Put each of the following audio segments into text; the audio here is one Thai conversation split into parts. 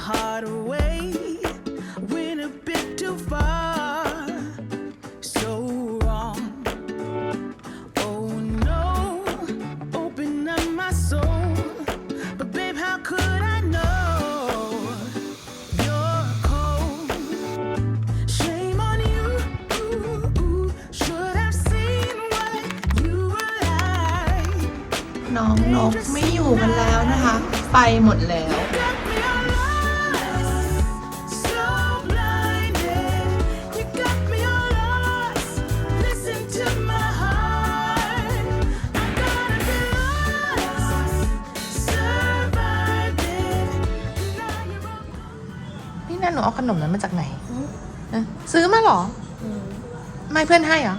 heart away. Went a bit too far. So wrong. Oh no. Open up my soul. But babe, how could I know? You're cold. Shame on you. Should have seen what you were like. น้องนกไม่อยู่กันแล้วนะคะ ไปหมดแล้ว นี่นาหนูเอาขนมนั้นมาจากไหนเอ๊ะซื้อมาเหรออไม่เพื่อนให้เหรอ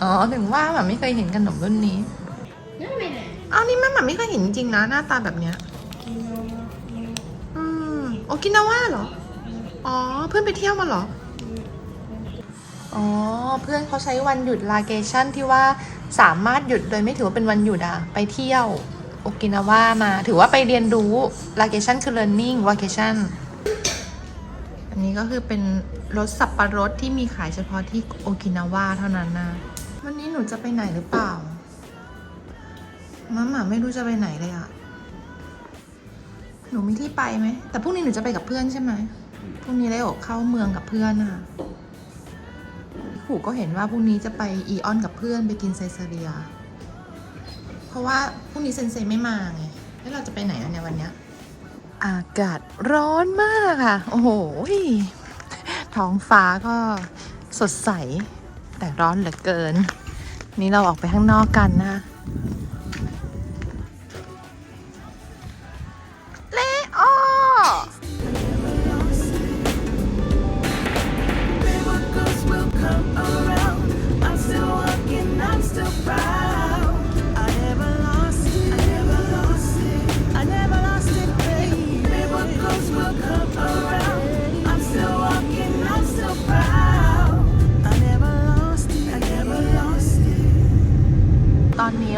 ออ๋อ ถึงว่าแบบไม่เคยเห็นขนมรุ่นนี้เอานี่แม่แบบไม่เคยเห็นจริงๆนะหน้าตาแบบเนี้ยอืมโอกินาว่าเหรอ อ๋อ เพื่อนไปเที่ยวมาเหรอ อ๋อ เพื่อนเขาใช้วันหยุดลาเกชั่นที่ว่าสามารถหยุดโดยไม่ถือว่าเป็นวันหยุดอะไปเที่ยวโอกินาว่ามา ถือว่าไปเรียนรู้ลาเกชั่นคือ learning vacation อันนี้ก็คือเป็นรสสับปะรดที่มีขายเฉพาะที่โอกินาวาเท่านั้นนะ วันนี้หนูจะไปไหนหรือเปล่ามาหมาไม่รู้จะไปไหนเลยอะหนูมีที่ไปไหม แต่พรุ่งนี้หนูจะไปกับเพื่อนใช่ไหมพรุ่งนี้เลยโอกเข้าเมืองกับเพื่อนนะคะหูก็เห็นว่าพรุ่งนี้จะไปอีออนกับเพื่อนไปกินไซเซเรีย เพราะว่าพรุ่งนี้เซนเซไม่มาไง แล้วเราจะไปไหนอะเนี่ยวันเนี้ย อากาศร้อนมากค่ะ โอ้โห ท้องฟ้าก็สดใส แต่ร้อนเหลือเกิน นี่เราออกไปข้างนอกกันนะคะ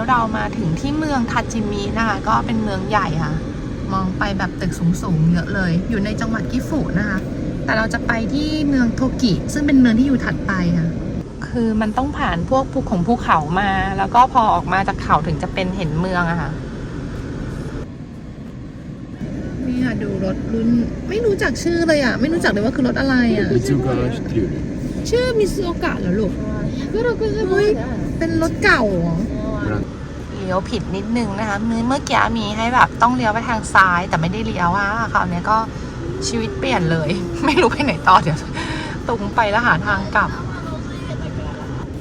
วเรามาถึงที่เมืองทาจิมินะคะ ก็เป็นเมืองใหญ่ค่ะ มองไปแบบตึกสูงๆเยอะเลย อยู่ในจังหวัดกิฟุนะคะ แต่เราจะไปที่เมืองโทกิ ซึ่งเป็นเมืองที่อยู่ถัดไปค่ะ คือมันต้องผ่านพวกภูของภูเขามา แล้วก็พอออกมาจากเขาถึงจะเป็นเห็นเมืองอะค่ะนี่ค่ะดูรถรุ่นไม่รู้จักชื่อเลยอะ ไม่รู้จักเลยว่าคือรถอะไรอะชื่อมิซูโอกะเหรอลูกก็เราก็ฮ้ยเป็นรถเก่าเหอ เลี้ยวผิดนิดนึงนะคะเมื่อเมื่อกี้มีให้แบบต้องเลี้ยวไปทางซ้ายแต่ไม่ได้เลี้ยวอะคราวเนี้ยก็ชีวิตเปลี่ยนเลย ไม่รู้ไปไหนต่อเดี๋ยวตรงไปแล้วหาทางกลับ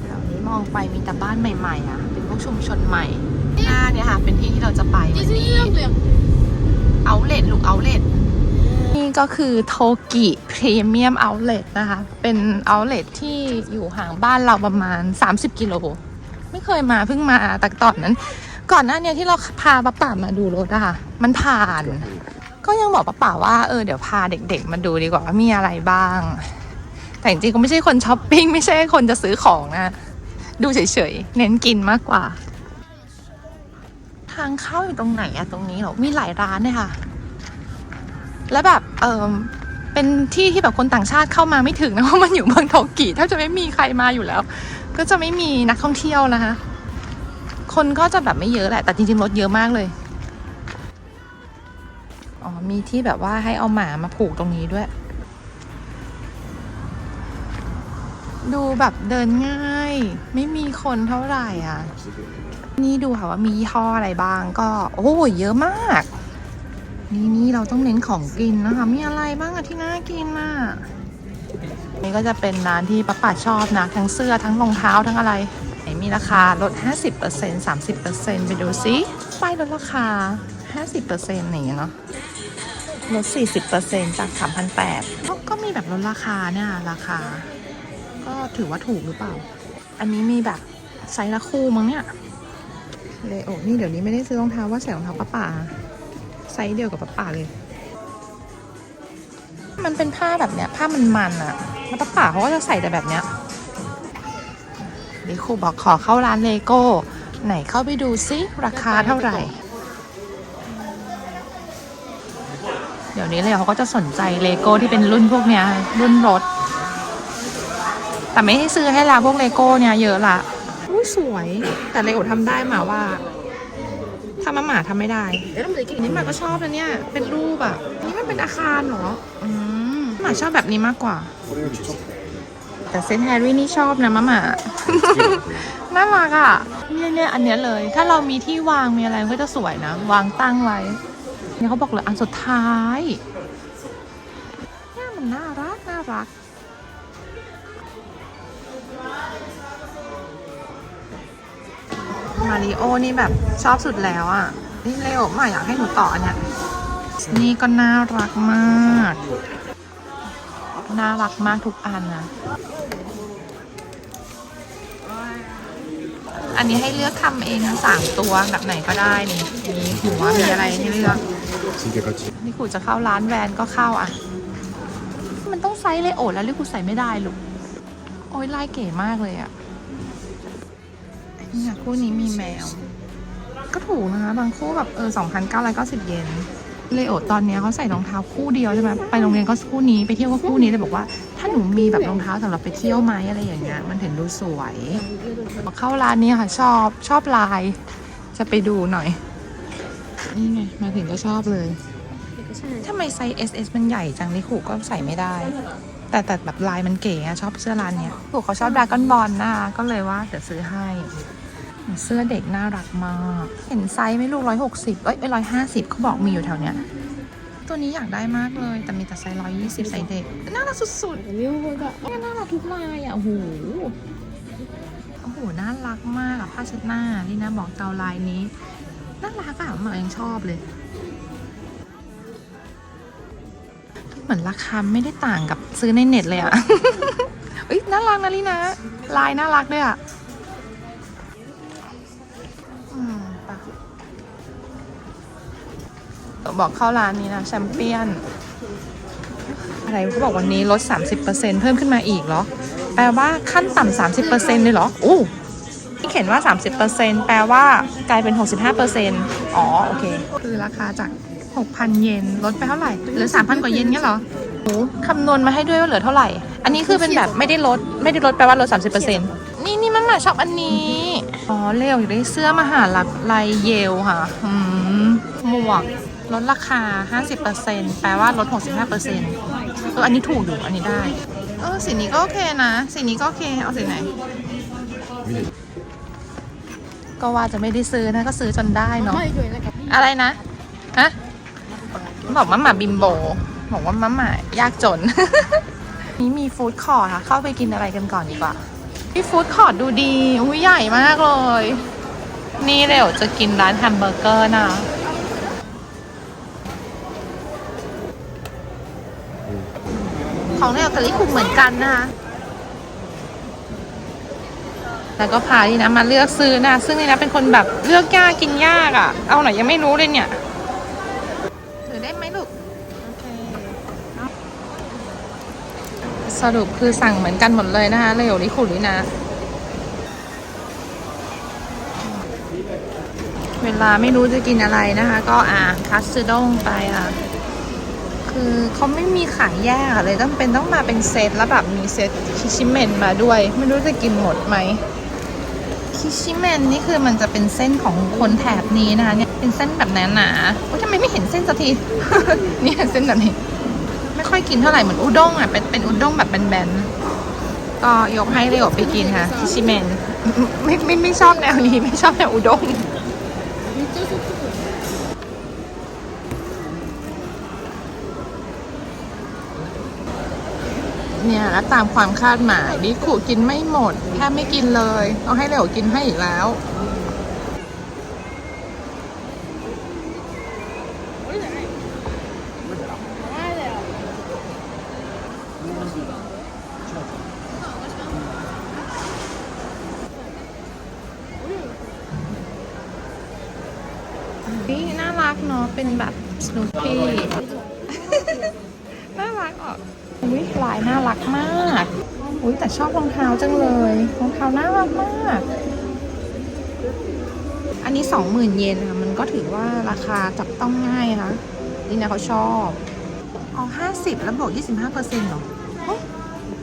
แถวนี้มองไปมีแต่บ้านใหม่ๆอะ เป็นพวกชุมชนใหม่หน้าเนี่ยค่ะ เป็นที่ที่เราจะไปวันนี้เอาเลทลูกเอาเลทนี่ก็คือโทกิพรีเมียมเอาเลทนะคะ เป็นเอาเลทที่อยู่ห่างบ้านเราประมาณ 30 กิโล ไม่เคยมาเพิ่งมาแต่ตอนนั้น ก่อนหน้านี้ที่เราพาป้าป่ามาดูรถอะค่ะมันผ่าน ก็ยังบอกป้าป่าว่าเออเดี๋ยวพาเด็ก ๆ มาดูดีกว่าว่ามีอะไรบ้าง แต่จริงๆก็ไม่ใช่คนช้อปปิ้งไม่ใช่คนจะซื้อของนะดูเฉยๆ เน้นกินมากกว่า ทางเข้าอยู่ตรงไหนอะตรงนี้เหรอมีหลายร้านเลยค่ะ แล้วแบบเออเป็นที่ที่แบบคนต่างชาติเข้ามาไม่ถึงนะเพราะมันอยู่เมืองโทกิแทบจะไม่มีใครมาอยู่แล้ว ก็จะไม่มีนักท่องเที่ยวนะคะ คนก็จะแบบไม่เยอะแหละ แต่จริงๆรถเยอะมากเลย อ๋อ มีที่แบบว่าให้เอาหมามาผูกตรงนี้ด้วย ดูแบบเดินง่าย ไม่มีคนเท่าไหร่อะ นี่ดูค่ะว่ามียี่ห้ออะไรบ้างก็ โอ้ยเยอะมาก นี่นี่เราต้องเน้นของกินนะคะ มีอะไรบ้างอะที่น่ากินน่ะ นี่ก็จะเป็นร้านที่ป้าป่าชอบนะ ทั้งเสื้อทั้งรองเท้าทั้งอะไรไหนมีราคาลด 50% 30%ไปดูซิป้ายลดราคา 50%อย่างเงี้ยเนาะลด 40%จาก 3,800ก็ก็มีแบบลดราคาเนี่ยราคา ก็ถือว่าถูกหรือเปล่า อันนี้มีแบบไซส์ละคู่มั้งเนี่ยเลโอนี่เดี๋ยวนี้ไม่ได้ซื้อรองเท้าว่าใส่รองเท้าป้าป่าไซส์เดียวกับป้าป่าเลย มันเป็นผ้าแบบเนี้ยผ้ามันมันๆอะ แล้วป้าป่าเขาก็จะใส่แต่แบบเนี้ยเดี๋ยวครูบอกขอเข้าร้านเลโก้ ไหนเข้าไปดูซิราคาเท่าไหร่ เดี๋ยวนี้เลยเขาก็จะสนใจเลโก้ที่เป็นรุ่นพวกเนี้ย รุ่นรถ แต่ไม่ให้ซื้อให้ละพวกเลโก้เนี่ยเยอะละอุ้ยสวย แต่เลโอทำได้หมาว่าถ้ามาหมาทำไม่ได้เดี๋ยวเราจะกินนี่หมาก็ชอบนะเนี่ย เป็นรูปอะนี่มันเป็นอาคารเหรออืม หมาชอบแบบนี้มากกว่า แต่เซนต์แฮร์รี่นี่ชอบนะมาหมาน่ารักอะเนี่ยเนี่ยอันเนี้ยเลย ถ้าเรามีที่วางมีอะไรมันก็จะสวยนะ วางตั้งไว้เนี่ยเขาบอกเลยอันสุดท้ายเนี่ยมันน่ารักน่ารักมาริโอนี่แบบชอบสุดแล้วอะ นี่เลโอมาอยากให้หนูต่ออันเนี่ย นี่ก็น่ารักมาก น่ารักมากทุกอันนะ อันนี้ให้เลือกทำเองทั้งสามตัวแบบไหนก็ได้นี่มีหัวมีอะไรให้เลือกสีเดียวกันนี่กูจะเข้าร้านแวนก็เข้าอะ มันต้องไซส์เลยโอดแล้วลิกูใส่ไม่ได้ลูก โอ้ยลายเก๋มากเลยอะเนี่ยคู่นี้มีแมว ก็ถูกนะคะ บางคู่แบบเออ2,990เยน เลโอตอนเนี้ยเขาใส่รองเท้าคู่เดียวใช่ไหมไปโรงเรียนก็คู่นี้ไปเที่ยวก็คู่นี้เลยบอกว่า ถ้าหนูมีแบบรองเท้าสำหรับไปเที่ยวไหมอะไรอย่างเงี้ยมันถึงดูสวยมาเข้าร้านนี้ค่ะชอบชอบลาย จะไปดูหน่อยนี่ไงมาถึงก็ชอบเลยทำไมไซส์ S S มันใหญ่จังนี่ขู่ก็ใส่ไม่ได้ แต่แต่แบบลายมันเก๋อะชอบเสื้อร้านเนี้ยขู่เขาชอบดราก้อนบอลนะก็เลยว่าเดี๋ยวซื้อให้ เสื้อเด็กน่ารักมาก เห็นไซส์ไหม่ลูกร้อยหกสิบเอ้ยร้อยห้าสิบเขาบอกมีอยู่แถวเนี้ย ตัวนี้อยากได้มากเลย แต่มีแต่ไซส์ร้อยยี่สิบไซส์เด็ก น่ารักสุดๆนี่ยน่ารักทุกลายอะโอ้โหโอ้โห น่ารักมากอะผ้าเช็ดหน้า นี่นะบอกเจ้าลายนี้ น่ารักอะหมายังชอบเลยเหมือนราคาไม่ได้ต่างกับซื้อในเน็ตเลยอะเอ้ยน่ารักนะลีนะ ลายน่ารักด้วยอะ บอกเข้าร้านนี้นะแชมเปี้ยน อะไรเขาบอกวันนี้ลด 30%เพิ่มขึ้นมาอีกเหรอ แปลว่าขั้นต่ำ30%เลยเหรออู้ที่เขียนว่า 30%แปลว่ากลายเป็น 65%อ๋อ โอเค คือราคาจาก 6,000 เยนลดไปเท่าไหร่เหลือ 3,000 กว่าเยนเงี้ยเหรอโอ้คำนวณมาให้ด้วยว่าเหลือเท่าไหร่ อันนี้คือเป็นแบบไม่ได้ลด ไม่ได้ลดแปลว่าลด 30%นี่นี่มันหมาชอบอันนี้ อ๋อเลวอยากได้เสื้อมหาลักลายเยลค่ะ อืม หมวก ลดราคา 50%แปลว่าลด 65%เอออันนี้ถูกอยู่อันนี้ได้ เออสีนี้ก็โอเคนะ สีนี้ก็โอเค เอาสีไหน ก็ว่าจะไม่ได้ซื้อนะ ก็ซื้อจนได้เนาะ อะไรนะ ฮะ บอกมาหมาบิมโบ บอกว่ามาหมายากจน นี่มีฟู้ดคอร์ทค่ะ เข้าไปกินอะไรกันก่อนดีกว่าพี่ฟู้ดคอร์ทดูดี อุ้ยใหญ่มากเลย นี่เดี๋ยวจะกินร้านแฮมเบอร์เกอร์นะ ของในอัลกาลิคุมเหมือนกันนะคะแล้วก็พาดีนะมาเลือกซื้อนะ ซึ่งนี่นะเป็นคนแบบเลือกยากกินยากอะ่ะ เอาไหนยังไม่รู้เลยเนี่ยถือได้ไหมลูกโอเคสรุปคือสั่งเหมือนกันหมดเลยนะคะเลยโอริคุรินะ เวลาไม่รู้จะกินอะไรนะคะ ก็อ่าคัตสึด้งไปค่ะ คือเขาไม่มีขายแยกอะเลยต้องเป็นต้องมาเป็นเซตแล้วแบบมีเซตคิชิเมนมาด้วย ไม่รู้จะกินหมดไหมคิชิเมนนี่คือมันจะเป็นเส้นของคนแถบนี้นะคะเนี่ยเป็นเส้นแบบหนาๆโอ้ยทำไมไม่เห็นเส้นสักทีเนี่ยเส้นแบบนี้ ไม่ค่อยกินเท่าไหร่เหมือนอุด้งอะเป็นเป็นอุด้งแบบแบนๆก็ยกให้เลยออกไปกินค่ะคิชิเมนไม่ไม่ไม่ชอบแนวนี้ไม่ชอบแนวอุด้ง เนี่ยแล้วตามความคาดหมายดิขู่กินไม่หมดแทบไม่กินเลยต้องให้เหลวกินให้อีกแล้วนี่น่ารักเนาะเป็นแบบสนุปปี้ อุ้ยแต่ชอบรองเท้าจังเลยรองเท้าน่ารักมาก อันนี้สองหมื่นเยนค่ะมันก็ถือว่าราคาจับต้องง่ายนะคะนี่นะเขาชอบอ๋อห้าสิบแล้วบวกยี่สิบห้าเปอร์เซ็นต์หรอ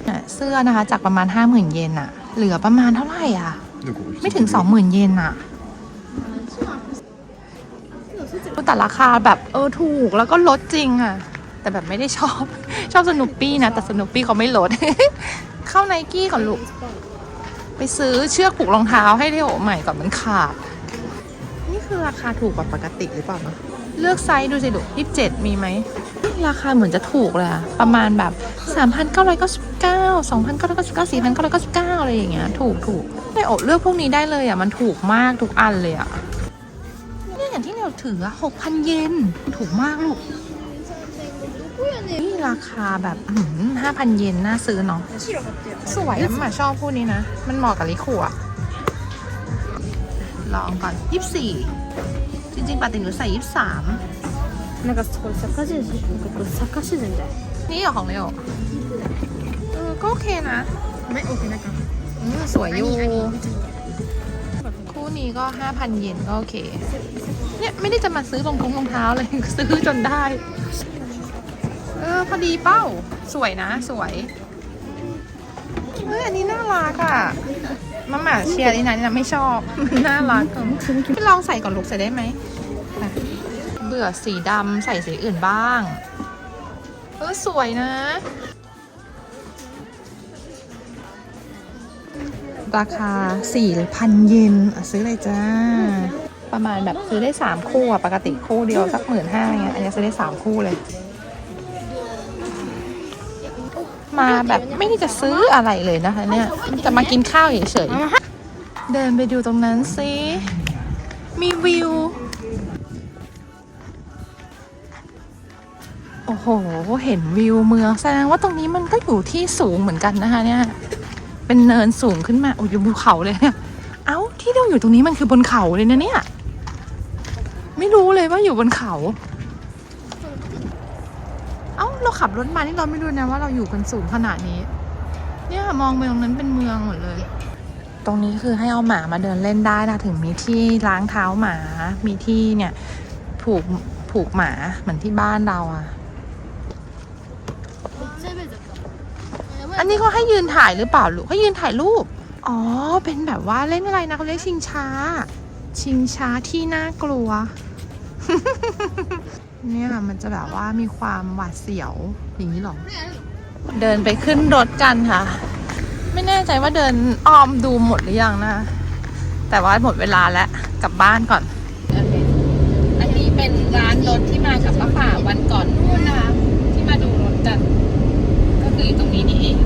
เนี่ยเสื้อนะคะจากประมาณห้าหมื่นเยนอะเหลือประมาณเท่าไหร่อะไม่ถึงสองหมื่นเยนอะแต่ราคาแบบเออถูกแล้วก็ลดจริงอะแต่แบบไม่ได้ชอบ ชอบสนุปปี้นะ แต่สนุปปี้เขาไม่ลด เข้าไนกี้ก่อนลูก ไปซื้อเชือกผูกรองเท้าให้เรียวใหม่ก่อนมันขาด นี่คือราคาถูกกว่าปกติหรือเปล่าเนอะเลือกไซส์ดูสิลูกยี่สิบเจ็ดมีไหม ราคาเหมือนจะถูกเลยอะประมาณแบบ3,999 2,999 4,999อะไรอย่างเงี้ยถูกถูกไอโอะเลือกพวกนี้ได้เลยอะมันถูกมากทุกอันเลยอะเนี่ยอย่างที่เราถืออะ6,000เยนถูกมากลูก ราคาแบบห้าพันเยนน่าซื้อเนาะ สวยอะหมาชอบพวกนี้นะ มันเหมาะกับลิคูอะลองก่อนยี่สี่จริงๆปาติหนูใส่ยี่สาม なんかこれサッカーシューズなんかこれサッカーシューズみたい นี่เหรอของเลโอเออ ก็โอเคนะ ไม่โอเคนะครับ อืมสวยอยู่ คู่นี้ก็ห้าพันเยนก็โอเค เนี่ยไม่ได้จะมาซื้อรองทงรองเท้าเลย ซื้อจนได้ เ อพอดีเป้า สวยนะ สวยเฮ้ยอันนี้น่ารักอะมาหมาเชียร์นี่นะนี่นะไม่ชอบ น่ารักอะพี่ลองใส่ก่อนลูกใส่ได้ไหมเบื่อสีดำใส่สีอื่นบ้าง เออสวยนะราคา 4,000 เยนอะซื้อเลยจ้า ประมาณแบบซื้อได้ 3 คู่อะปกติคู่เดียวสักหมื่นห้าเงี้ยอันนี้ซื้อได้ 3 คู่เลย มาแบบไม่ได้จะซื้ออะไรเลยนะคะเนี่ยจะมากินข้าวเฉยๆเดินไปดูตรงนั้นสิมีวิว โอ้โห เห็นวิวเมืองแสดงว่าตรงนี้มันก็อยู่ที่สูงเหมือนกันนะคะเนี่ย เป็นเนินสูงขึ้นมา โอ้ยอยู่บนเขาเลยเนี่ย เอ้า ที่เราอยู่ตรงนี้มันคือบนเขาเลยนะเนี่ย ไม่รู้เลยว่าอยู่บนเขา เราขับรถมานี่เราไม่รู้นะว่าเราอยู่กันสูงขนาดนี้ เนี่ยมองไปตรงนั้นเป็นเมืองหมดเลย ตรงนี้คือให้เอาหมามาเดินเล่นได้นะถึงมีที่ล้างเท้าหมา มีที่เนี่ยผูกผูกหมาเหมือนที่บ้านเราอะอันนี้เขาให้ยืนถ่ายหรือเปล่าลูกให้ยืนถ่ายรูป อ๋อ เป็นแบบว่าเล่นอะไรนะเขาเรียกชิงช้า ชิงช้าที่น่ากลัว เนี่ย มันจะแบบว่ามีความหวาดเสียวอย่างนี้หรอ เดินไปขึ้นรถกันค่ะ ไม่แน่ใจว่าเดินอ้อมดูหมดหรือยังนะ แต่ว่าหมดเวลาแล้วกลับบ้านก่อน อันนี้เป็นร้านรถที่มากับป้าป่าวันก่อนนู่นนะคะที่มาดูรถกัน ก็คืออยู่ตรงนี้นี่เอง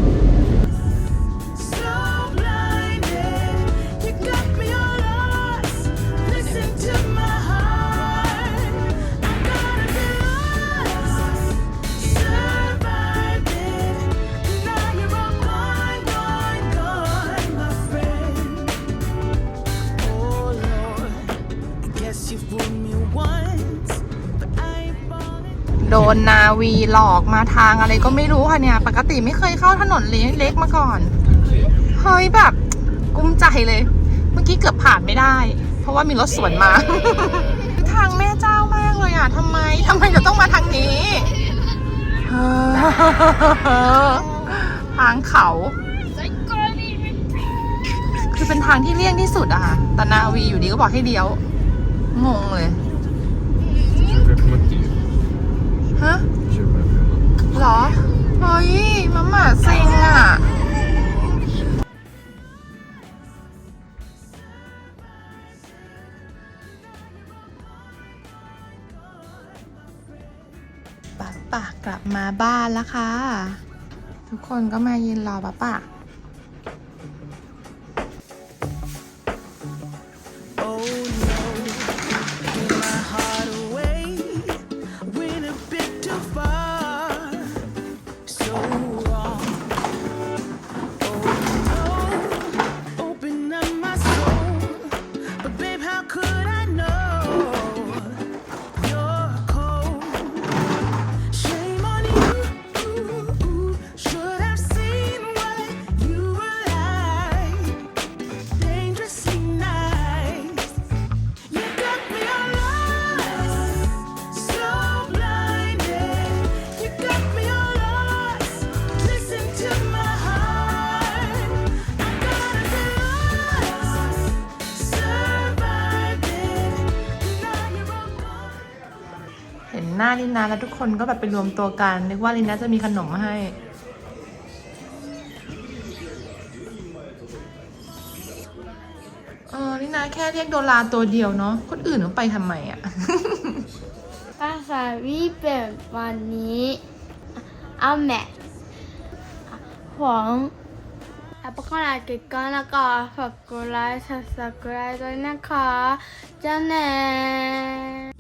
โดนนาวีหลอกมาทางอะไรก็ไม่รู้ค่ะเนี่ย ปกติไม่เคยเข้าถนนเล็กๆมาก่อน เฮ้ยแบบ กุ้มใจเลย เมื่อกี้เกือบผ่านไม่ได้ เพราะว่ามีรถสวนมา ทางแม่เจ้ามากเลยอะทำไมทำไมเราต้องมาทางนี้ทางเขา คือเป็นทางที่เลี่ยงที่สุดอะค่ะแต่นาวีอยู่ดีก็บอกให้เลี้ยว งงเลย ฮะหรอ เฮ้ยมาม่าเซ็งอะ ป้าป่ากลับมาบ้านแล้วค่ะ ทุกคนก็มายืนรอป้าป่า ลินนาแล้วทุกคนก็แบบไปรวมตัวกัน นึกว่าลินนาจะมีขนมมาให้เออลินนาแค่เรียกโดราตัวเดียวเนาะคนอื่นต้องไปทำไมอะภาษาญี่ปุ่นวันนี้อาแม่ของแล้วก็ลากิกันแล้วก็ฝากกดไลค์ subscribe ด้วยนะคะจ้าแน่